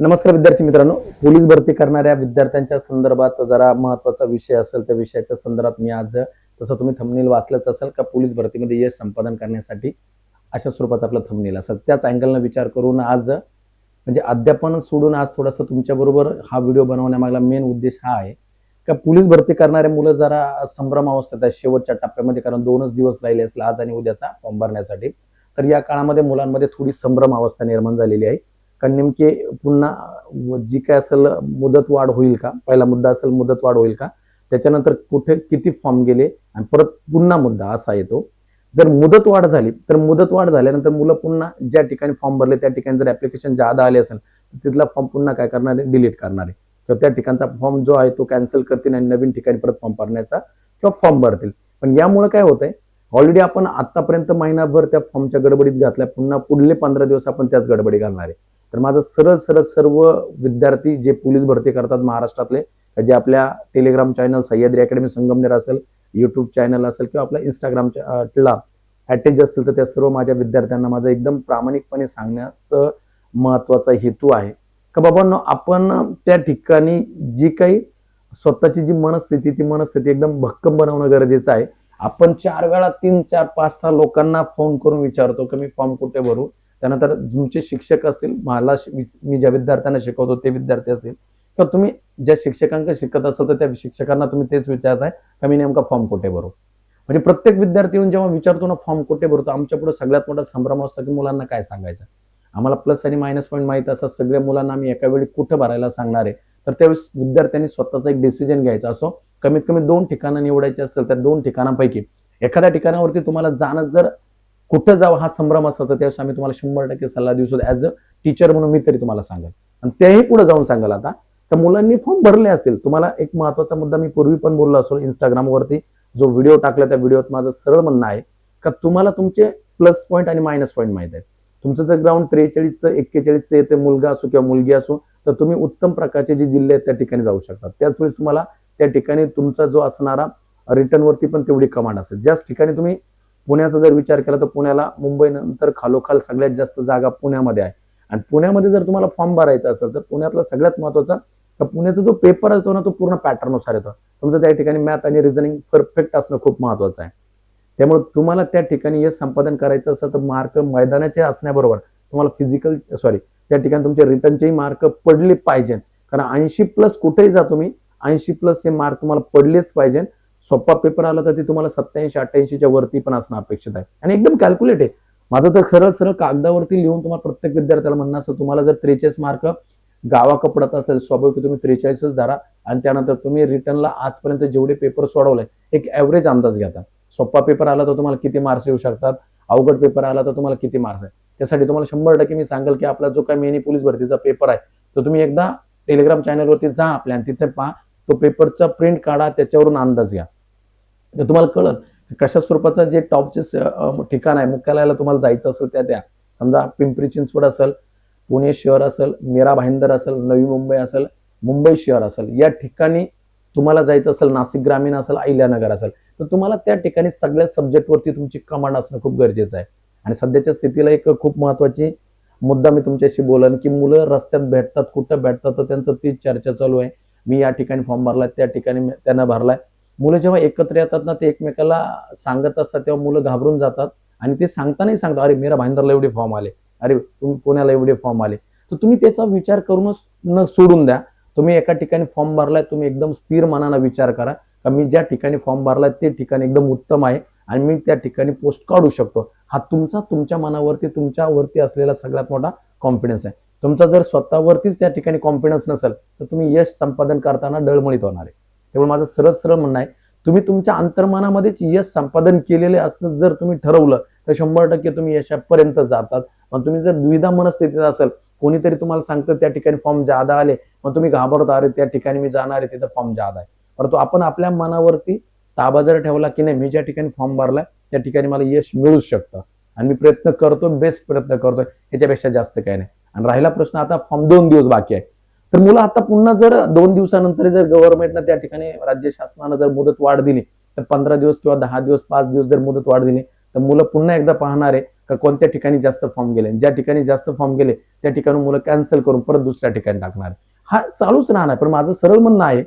नमस्कार विद्यार्थी मित्रांनो. पोलीस भरती करणाऱ्या विद्यार्थ्यांच्या संदर्भात जरा महत्त्वाचा विषय असेल त्या विषयाच्या संदर्भात मी आज तसं तुम्ही थंबनेल वाचलंच असेल का पोलीस भरतीमध्ये यश संपादन करण्यासाठी अशा स्वरूपाचा आपला थंबनेल असेल. त्याच अँगलनं विचार करून आज म्हणजे अध्यापन सोडून आज थोडंसं तुमच्याबरोबर हा व्हिडिओ बनवण्यामागला मेन उद्देश हा आहे का पोलीस भरती करणारे मुलं जरा संभ्रम अवस्थेत आहेत शेवटच्या टप्प्यामध्ये कारण दोनच दिवस राहिले असले आज आणि उद्याचा फॉर्म भरण्यासाठी. तर या काळामध्ये मुलांमध्ये थोडी संभ्रम अवस्था निर्माण झालेली आहे. कारण नेमके पुन्हा जी काय असेल मुदत वाढ होईल का? पहिला मुद्दा असेल मुदत वाढ होईल का? त्याच्यानंतर कुठे किती फॉर्म गेले? आणि परत पुन्हा मुद्दा असा येतो. जर मुदत वाढ झाली तर मुदत वाढ झाल्यानंतर मुलं पुन्हा ज्या ठिकाणी फॉर्म भरले त्या ठिकाणी जर ऍप्लिकेशन ज्यादा आले असेल तर तिथला फॉर्म पुन्हा काय करणार आहे? डिलीट करणार आहे. तर त्या ठिकाणचा फॉर्म जो आहे तो कॅन्सल करतील आणि नवीन ठिकाणी परत फॉर्म भरण्याचा किंवा फॉर्म भरतील. पण यामुळे काय होतंय? ऑलरेडी आपण आतापर्यंत महिनाभर त्या फॉर्मच्या गडबडीत घातल्या पुन्हा पुढले पंधरा दिवस आपण त्याच गडबडी घालणार आहे. तर माझं सरळ सरळ सर्व विद्यार्थी जे पोलीस भरती करतात महाराष्ट्रातले जे आपल्या Telegram channel Sahyadri academy Sangamner असेल युट्यूब चॅनल असेल किंवा आपल्या इंस्टाग्रामच्या अटॅच असतील तर त्या सर्व माझ्या विद्यार्थ्यांना माझं एकदम प्रामाणिकपणे सांगण्याचं महत्त्वाचा हेतू आहे. का बाबांनो आपण त्या ठिकाणी जी काही स्वतःची जी मनस्थिती ती मनस्थिती एकदम भक्कम बनवणं गरजेचं आहे. आपण चार वेळा तीन चार पाच सहा लोकांना फोन करून विचारतो की मी फॉर्म कुठे भरू? त्यानंतर तुमचे शिक्षक असतील मला मी ज्या विद्यार्थ्यांना शिकवतो ते विद्यार्थी असतील. किंवा तुम्ही ज्या शिक्षकांकडे शिकत असाल तर त्या शिक्षकांना तुम्ही तेच विचारताय का मी नेमका फॉर्म कुठे भरू? म्हणजे प्रत्येक विद्यार्थी येऊन जेव्हा विचारतो ना फॉर्म कुठे भरतो आमच्या पुढे सगळ्यात मोठा संभ्रम असतो की मुलांना काय सांगायचं? आम्हाला प्लस आणि मायनस पॉईंट माहीत असतात सगळ्या मुलांना आम्ही एका वेळी कुठं भरायला सांगणार आहे? तर त्यावेळेस विद्यार्थ्यांनी स्वतःचा एक डिसिजन घ्यायचा. असो कमीत कमी दोन ठिकाणं निवडायचे असतील त्या दोन ठिकाणापैकी एखाद्या ठिकाणावरती तुम्हाला जाणं जर कुठं जावं हा संभ्रम असतो तर त्यावेळेस आम्ही तुम्हाला शंभर टक्के सल्ला देऊ शकतो. ॲज अ टीचर म्हणून मी तरी तुम्हाला सांगेल. आणि तेही पुढे जाऊन सांगाल आता. तर मुलांनी फॉर्म भरले असेल तुम्हाला एक महत्त्वाचा मुद्दा मी पूर्वी पण बोललो असो इंस्टाग्रामवरती जो व्हिडिओ टाकला त्या व्हिडिओत माझं सरळ म्हणणं आहे का तुम्हाला तुमचे प्लस पॉईंट आणि मायनस पॉईंट माहीत आहे तुमचं जर ग्राउंड त्रेचाळीसचं एक्केचाळीसचं येते मुलगा असो किंवा मुलगी असो तर तुम्ही उत्तम प्रकारचे जे जिल्हे आहेत त्या ठिकाणी जाऊ शकता. त्याच वेळेस तुम्हाला त्या ठिकाणी तुमचा जो असणारा रिटर्नवरती पण तेवढी कमांड असेल. ज्याच ठिकाणी तुम्ही पुण्याचा जर विचार केला तर पुण्याला मुंबईनंतर खालोखाल सगळ्यात जास्त जागा पुण्यामध्ये आहे. आणि पुण्यामध्ये जर तुम्हाला फॉर्म भरायचा असेल तर पुण्यातला सगळ्यात महत्त्वाचा तर पुण्याचा जो पेपर असतो ना तो पूर्ण पॅटर्ननुसार येतो. तुमचं त्या ठिकाणी मॅथ आणि रिझनिंग परफेक्ट असणं खूप महत्वाचं आहे. त्यामुळे तुम्हाला त्या ठिकाणी यश संपादन करायचं असेल तर मार्क मैदानाचे असण्याबरोबर तुम्हाला फिजिकल सॉरी त्या ठिकाणी तुमचे रिटर्नचेही मार्क पडले पाहिजे कारण ऐंशी प्लस कुठेही जा तुम्ही ऐंशी प्लस हे मार्क तुम्हाला पडलेच पाहिजे सोपा पेपर आला तर ते तुम्हाला सत्याऐंशी अठ्ठ्याऐंशीच्या वरती पण असणं अपेक्षित आहे. आणि एकदम कॅल्क्युलेट आहे माझं तर खरं सरळ कागदावरती लिहून तुम्हाला प्रत्येक विद्यार्थ्याला म्हणणं असं तुम्हाला जर त्रेचाळीस मार्क गावा पडत असेल स्वाभाविक तुम्ही त्रेचाळीसच धरा आणि त्यानंतर तुम्ही रिटर्नला आजपर्यंत जेवढे पेपर सोडवले एक ॲव्हरेज अंदाज घेता. सोपा पेपर आला तर तुम्हाला किती मार्क्स येऊ शकतात? अवघड पेपर आला तर तुम्हाला किती मार्क्स आहे त्यासाठी तुम्हाला शंभर टक्के मी सांगेल की आपला जो काही मेनी पोलीस भरतीचा पेपर आहे तो तुम्ही एकदा टेलिग्राम चॅनलवरती जा आपल्या तिथे पहा. तो पेपरचा प्रिंट काढा त्याच्यावरून अंदाज घ्या. तर तुम्हाला कळत कशा स्वरूपाचा जे टॉपचे ठिकाण आहे मुख्यालयाला तुम्हाला जायचं असेल त्या द्या समजा पिंपरी चिंचवड असेल पुणे शहर असेल मीरा भाईंदर असेल नवी मुंबई असेल मुंबई शहर असेल या ठिकाणी तुम्हाला जायचं असेल नाशिक ग्रामीण असेल अहिल्यानगर असेल तर तुम्हाला त्या ठिकाणी सगळ्या सब्जेक्टवरती तुमची कमांड असणं खूप गरजेचं आहे. आणि सध्याच्या स्थितीला एक खूप महत्वाची मुद्दा मी तुमच्याशी बोलन की मुलं रस्त्यात भेटतात कुठं भेटतात तर त्यांचं तीच चर्चा चालू आहे. मी या ठिकाणी फॉर्म भरला त्या ठिकाणी मी- त्यांना भरलाय. मुलं जेव्हा एकत्र येतात ना ते एकमेकाला सांगत असतात तेव्हा मुलं घाबरून जातात. आणि ते सांगतानाही सांगतात अरे मेरा भाईंदरला एवढे फॉर्म आले. अरे तुम्ही पुण्याला एवढे फॉर्म आले. तर तुम्ही त्याचा विचार करूनच न सोडून द्या. तुम्ही एका ठिकाणी फॉर्म भरलाय तुम्ही एकदम स्थिर मनानं विचार करा. का मी ज्या ठिकाणी फॉर्म भरलाय ते ठिकाण एकदम उत्तम आहे आणि मी त्या ठिकाणी पोस्ट काढू शकतो. हा तुमचा तुमच्या मनावरती तुमच्यावरती असलेला सगळ्यात मोठा कॉन्फिडन्स आहे. तुमचा जर स्वतःवरतीच त्या ठिकाणी कॉन्फिडन्स नसेल तर तुम्ही यश संपादन करताना डळमळीत होणार आहे. त्यामुळे माझं सरळ सरळ म्हणणं आहे तुम्ही तुमच्या अंतर्मनामध्येच यश संपादन केलेले असं जर तुम्ही ठरवलं तर शंभर टक्के तुम्ही यशापर्यंत जातात. पण तुम्ही जर द्विधा मनस्थितीत असेल कोणीतरी तुम्हाला सांगतं त्या ठिकाणी फॉर्म जादा आले मग तुम्ही घाबरता अरे त्या ठिकाणी मी जाणार आहे तिथं फॉर्म जादा आहे. परंतु आपण आपल्या मनावरती ताबा जर ठेवला की नाही मी ज्या ठिकाणी फॉर्म भरलाय त्या ठिकाणी मला यश मिळूच शकतं. आणि मी प्रयत्न करतो बेस्ट प्रयत्न करतो याच्यापेक्षा जास्त काही नाही. आणि राहिला प्रश्न आता फॉर्म दोन दिवस बाकी आहे. तर मुलं आता पुन्हा जर दोन दिवसानंतर जर गव्हर्नमेंटनं त्या ठिकाणी राज्य शासनानं जर मुदत वाढ दिली तर पंधरा दिवस किंवा दहा दिवस पाच दिवस जर मुदत वाढ दिली तर मुलं पुन्हा एकदा पाहणार आहे का कोणत्या ठिकाणी जास्त फॉर्म गेले. ज्या ठिकाणी जास्त फॉर्म गेले त्या ठिकाणी मुलं कॅन्सल करून परत दुसऱ्या ठिकाणी टाकणार हा चालूच राहणार पण माझं सरळ म्हणणं आहे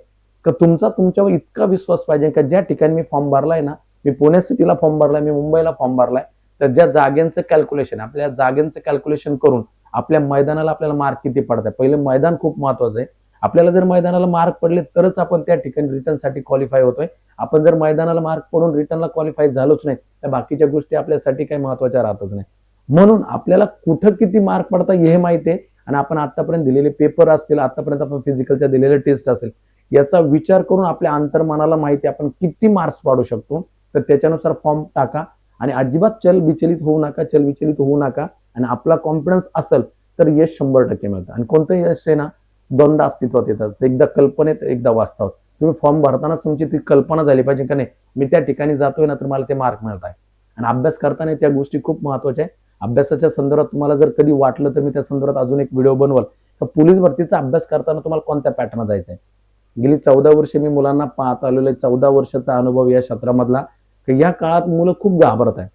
का तुमचा तुमच्यावर इतका विश्वास पाहिजे का ज्या ठिकाणी मी फॉर्म भरलाय ना मी पुणे सिटीला फॉर्म भरलाय मी मुंबईला फॉर्म भरलाय तर ज्या जागेंचं कॅल्क्युलेशन आपल्या जागेंचं कॅल्क्युलेशन करून आपल्या मैदानाला आपल्याला मार्क किती पडतात पहिले मैदान खूप महत्वाचं आहे. आपल्याला जर मैदानाला मार्क पडले तरच आपण त्या ठिकाणी रिटर्नसाठी क्वालिफाय होतोय. आपण जर मैदानाला मार्क पडून रिटर्नला क्वालिफाय झालोच नाही तर बाकीच्या गोष्टी आपल्यासाठी काही महत्त्वाच्या राहतच नाही. म्हणून आपल्याला कुठं किती मार्क पडता हे माहिती आहे. आणि आपण आतापर्यंत दिलेले पेपर असतील आतापर्यंत आपण फिजिकलच्या दिलेले टेस्ट असेल याचा विचार करून आपल्या अंतर्मनाला माहिती आपण किती मार्क्स पाडू शकतो तर त्याच्यानुसार फॉर्म टाका. आणि अजिबात चल विचलित होऊ नका चल विचलित होऊ नका. आणि आपला कॉन्फिडन्स असेल तर यश शंभर टक्के मिळतं. आणि कोणतं यश आहे ना दोनदा अस्तित्वात येतात एकदा कल्पनेत एकदा वास्तवात. तुम्ही फॉर्म भरतानाच तुमची ती कल्पना झाली पाहिजे का नाही मी त्या ठिकाणी जातोय ना तर मला ते मार्क मिळत आहे. आणि अभ्यास करताना त्या गोष्टी खूप महत्त्वाच्या आहे अभ्यासाच्या संदर्भात तुम्हाला जर कधी वाटलं तर मी त्या संदर्भात अजून एक व्हिडिओ बनवल. तर पोलीस भरतीचा अभ्यास करताना तुम्हाला कोणत्या पॅटर्न जायचं आहे गेली चौदा वर्षे मी मुलांना पाहत आलेलो आहे. चौदा वर्षाचा अनुभव या क्षेत्रामधला. की या काळात मुलं खूप घाबरत आहे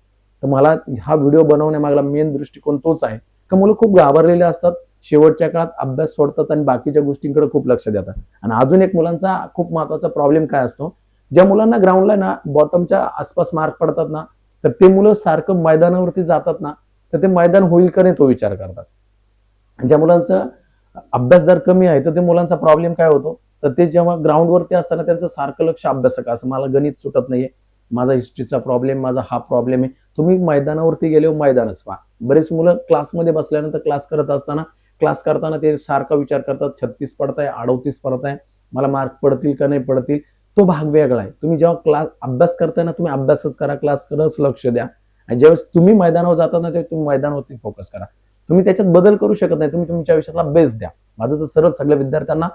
तर मला हा व्हिडिओ बनवण्यामागला मेन दृष्टिकोन तोच आहे. का मुलं खूप घाबरलेले असतात. शेवटच्या काळात अभ्यास सोडतात आणि बाकीच्या गोष्टींकडे खूप लक्ष देतात. आणि अजून एक मुलांचा खूप महत्त्वाचा प्रॉब्लेम काय असतो? ज्या मुलांना ग्राउंडला ना बॉटमच्या आसपास मार्क पडतात ना तर ते मुलं सारखं मैदानावरती जातात ना तर ते मैदान होईल का नाही तो विचार करतात. ज्या मुलांचा अभ्यास दर कमी आहे तर ते मुलांचा प्रॉब्लेम काय होतो? तर ते जेव्हा ग्राउंडवरती असताना त्यांचं सारखं लक्ष अभ्यासक असं मला गणित सुटत नाहीये. माझा हिस्ट्रीचा प्रॉब्लेम माझा हा प्रॉब्लेम आहे. तुम्ही मैदानावरती गेले हो मैदानच पहा. बरेच मुलं क्लासमध्ये बसल्यानंतर क्लास करत असताना क्लास करताना ते सारखा विचार करतात छत्तीस पडताय अडवतीस पडताय मला मार्क पडतील का नाही पडतील? तो भाग वेगळा आहे. तुम्ही जेव्हा क्लास अभ्यास करताय ना तुम्ही अभ्यासच करा क्लास लक्ष द्या. आणि ज्यावेळेस तुम्ही मैदानावर जाता ना तेव्हा तुम्ही मैदानावरती फोकस करा. तुम्ही त्याच्यात बदल करू शकत नाही तुम्ही तुमच्या आयुष्याला बेस द्या. माझं तर सरळ सगळ्या विद्यार्थ्यांना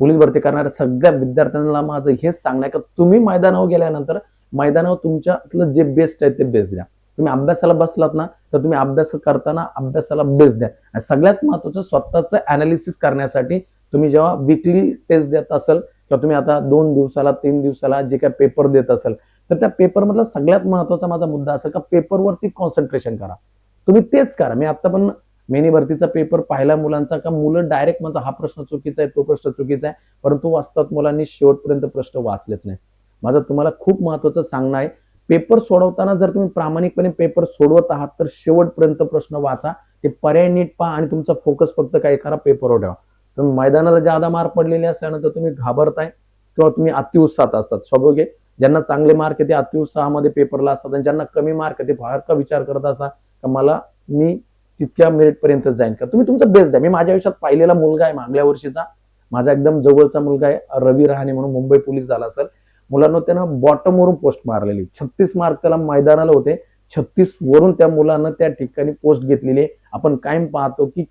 पोलीस भरती करणाऱ्या सगळ्या विद्यार्थ्यांना माझं हेच सांगणं आहे का तुम्ही मैदानावर गेल्यानंतर मैदानावर तुमच्यातलं जे बेस्ट आहे ते बेस्ट द्या. तुम्ही अभ्यासाला बसलात ना तर तुम्ही अभ्यास करताना अभ्यासाला बेस द्या. आणि सगळ्यात महत्वाचं स्वतःचं अनालिसिस करण्यासाठी तुम्ही जेव्हा विकली टेस्ट देत असेल किंवा तुम्ही आता दोन दिवसाला तीन दिवसाला जे काय पेपर देत असेल तर त्या पेपरमधला सगळ्यात महत्त्वाचा माझा मुद्दा असेल का पेपरवरती कॉन्सन्ट्रेशन करा. तुम्ही तेच करा. मी आता पण मेनी भरतीचा पेपर पाहिला मुलांचा का मुलं डायरेक्ट म्हणतात हा प्रश्न चुकीचा आहे तो प्रश्न चुकीचा आहे. परंतु वास्तवात मुलांनी शेवटपर्यंत प्रश्न वाचलेच नाही माझं तुम्हाला खूप महत्वाचं सांगणं आहे पेपर सोडवताना जर तुम्ही प्रामाणिकपणे पेपर सोडवत आहात तर शेवटपर्यंत प्रश्न वाचा. ते पर्याय नीट पहा आणि तुमचा फोकस फक्त काय करा पेपरवर ठेवा. तुम्ही मैदानाला ज्यादा मार्क पडलेले असल्यानंतर तुम्ही घाबरताय किंवा तुम्ही अतिउत्साहात असतात. स्वाभाविक आहे ज्यांना चांगले मार्क येते ते अतिउत्साहामध्ये पेपरला असतात आणि ज्यांना कमी मार्क येते ते फार का विचार करत असा का मला मी तितक्या मेरिट पर्यंत जाईन का? तुम्ही तुमचं बेस्ट द्या. मी माझ्या आयुष्यात पाहिलेला मुलगा आहे मागल्या वर्षीचा. माझा एकदम जवळचा मुलगा आहे रवी रहाणे म्हणून मुंबई पोलीस झाला असेल. मुलांना त्यानं बॉटम वरून पोस्ट मारलेली. छत्तीस मार्क त्याला मैदानाला होते. छत्तीस वरून त्या मुलांना त्या ठिकाणी पोस्ट घेतलेली आहे. आपण कायम पाहतो की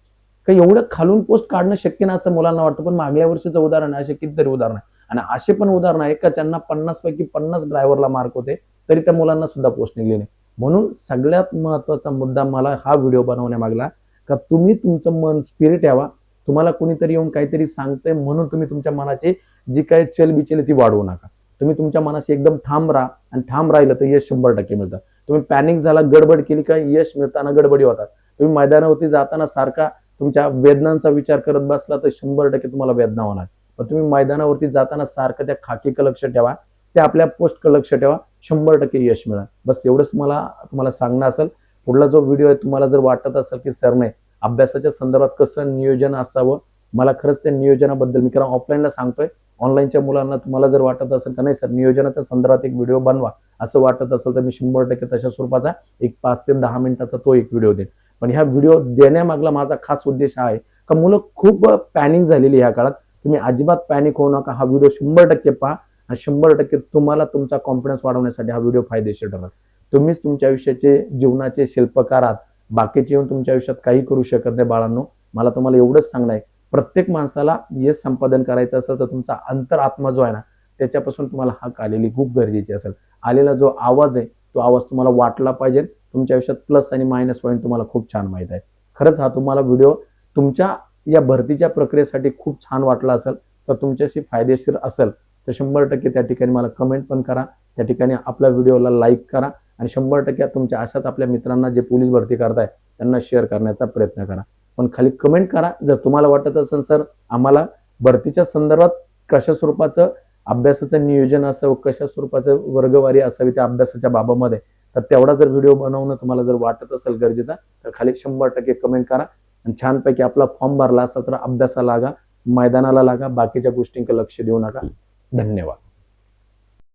काही एवढं खालून पोस्ट काढणं शक्य नाही असं मुलांना वाटतं पण मागल्या वर्षीचं उदाहरण आहे असे कितीतरी उदाहरण आहे. आणि असे पण उदाहरण आहे का त्यांना पन्नास पैकी पन्नास ड्रायव्हरला मार्क होते तरी त्या मुलांना सुद्धा पोस्ट निघले नाही. म्हणून सगळ्यात महत्त्वाचा मुद्दा मला हा व्हिडिओ बनवण्यामागला का तुम्ही तुमचं मन स्थिर ठेवा. तुम्हाला कुणीतरी येऊन काहीतरी सांगतंय म्हणून तुम्ही तुमच्या मनाची जी काही चलबिचल आहे ती वाढवू नका. तुम्ही तुमच्या मनाशी एकदम ठाम राहा आणि ठाम राहिलं तर यश शंभर टक्के मिळतं. तुम्ही पॅनिक झाला गडबड केली का यश मिळताना गडबडी होतात. तुम्ही मैदानावरती जाताना सारखा तुमच्या वेदनांचा विचार करत बसला तर शंभर टक्के तुम्हाला वेदना होणार. पण तुम्ही मैदानावरती जाताना सारखं त्या खाकीकडे लक्ष ठेवा त्या आपल्या पोस्ट लक्ष ठेवा शंभर टक्के यश मिळेल बस एवढंच मला तुम्हाला सांगणं असेल. पुढला जो व्हिडिओ आहे तुम्हाला जर वाटत असेल की सर नाही अभ्यासाच्या संदर्भात कसं नियोजन असावं मला खरंच त्या नियोजनाबद्दल मी कारण ऑफलाईनला सांगतोय. ऑनलाईनच्या मुलांना तुम्हाला जर वाटत असेल का नाही सर नियोजनाच्या संदर्भात एक व्हिडिओ बनवा. असं वाटत असेल तर मी शंभर टक्के तशा स्वरूपाचा एक पाच ते दहा मिनिटाचा तो एक व्हिडिओ देईन. पण ह्या व्हिडिओ देण्यामागला माझा खास उद्देश हा आहे का मुलं खूप पॅनिक झालेली ह्या काळात. तुम्ही अजिबात पॅनिक होऊ नका. हा व्हिडिओ शंभर टक्के पहा आणि शंभर टक्के तुम्हाला तुमचा कॉन्फिडन्स वाढवण्यासाठी हा व्हिडिओ फायदेशीर ठरणार. तुम्हीच तुमच्या आयुष्याचे जीवनाचे शिल्पकार आहात. बाकीचे येऊन तुमच्या आयुष्यात काही करू शकत नाही बाळांनो. मला तुम्हाला एवढंच सांगणं आहे. प्रत्येक माणसाला यश संपादन करायचं असेल तर तुमचा अंतर आत्मा जो आहे ना त्याच्यापासून तुम्हाला हाक आलेली खूप गरजेची असेल. आलेला जो आवाज आहे तो आवाज तुम्हाला वाटला पाहिजे. तुमच्या आयुष्यात प्लस आणि मायनस पॉईंट तुम्हाला खूप छान माहीत आहे. खरंच हा तुम्हाला व्हिडिओ तुमच्या या भरतीच्या प्रक्रियेसाठी खूप छान वाटला असेल तर तुमच्याशी फायदेशीर असेल तर शंभर टक्के त्या ठिकाणी मला कमेंट पण करा. त्या ठिकाणी आपल्या व्हिडिओला लाईक करा आणि शंभर टक्के तुमच्या अशाच आपल्या मित्रांना जे पोलीस भरती करताय त्यांना शेअर करण्याचा प्रयत्न करा. पण खाली कमेंट करा. जर तुम्हाला वाटत असेल सर आम्हाला भरतीच्या संदर्भात कशा स्वरूपाचं अभ्यासाचं नियोजन असावं कशा स्वरूपाचं वर्गवारी असावी त्या अभ्यासाच्या बाबामध्ये तर तेवढा जर व्हिडिओ बनवणं तुम्हाला जर वाटत असेल गरजेचं तर खाली शंभर टक्के कमेंट करा. आणि छानपैकी आपला फॉर्म भरला असेल तर अभ्यासाला लागा मैदानाला लागा बाकीच्या गोष्टींकडे लक्ष देऊ नका. धन्यवाद.